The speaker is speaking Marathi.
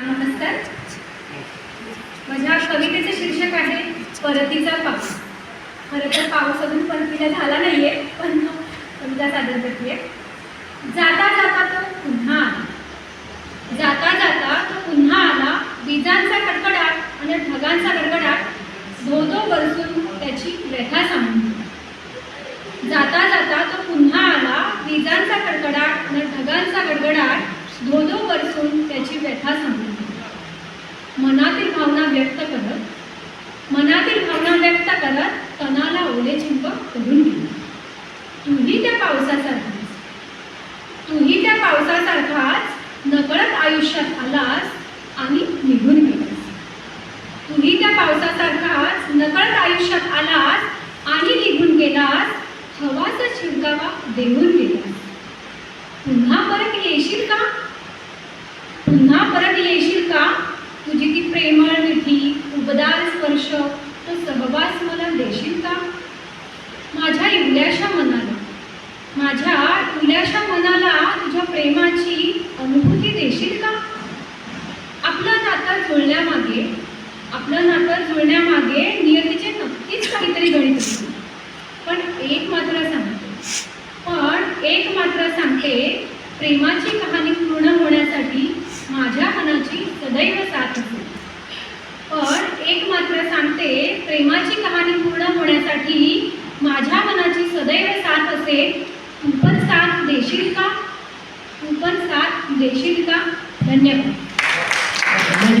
नमस्कार. म्हणजे माझ्या कवितेचे शीर्षक आहे परतीचा पाऊस. खरं तर पाऊस अजून परतीला झाला नाहीये पण कविता सादर करते जाता जाता तो पुन्हा आला. जाता जाता तो पुन्हा आला विजांचा कडकडाट आणि ढगांचा कडकडाट धो दो बरसून त्याची व्यथा सांगून जाता जाता तो पुन्हा आला विजांचा कडकडाट आणि ढगांचा गडगडाट धो धो बरसून त्याची व्यथा सांगून गेला. मनातील भावना व्यक्त करत मनातील भावना व्यक्त करत तणाला ओले चिंप करून गेला तूही त्या पावसासारखाच तूही त्या पावसासारखाच नकळत आयुष्यात आलास आणि निघून गेलास. तूही त्या पावसासारखाच नकळत आयुष्यात आलास आणि निघून गेलास हवाचा शिरकावा देऊन गेलास. पुन्हा परत येशील का? पुन्हा परत येशील म्हणजे तुझी ती प्रेमळ मिठी उबदार स्पर्श तो सहवास मला देशील का? माझ्या इवल्याशा मनाला माझ्या इवल्याशा मनाला तुझ्या प्रेमाची अनुभूती देशील का? आपलं नातं जुळण्यामागे आपलं नातं जुळण्यामागे नियतीचे नक्कीच काहीतरी गणित पण एक मात्र सांगते. पण एक मात्र सांगते प्रेमाची कहाणी माझ्या मनाची सदैव साथ असेल. पण एक मात्र सांगते प्रेमाची कहाणी पूर्ण होण्यासाठी माझ्या मनाची सदैव साथ असेल. तू पण साथ देशील का? तू पण साथ देशील का? धन्यवाद.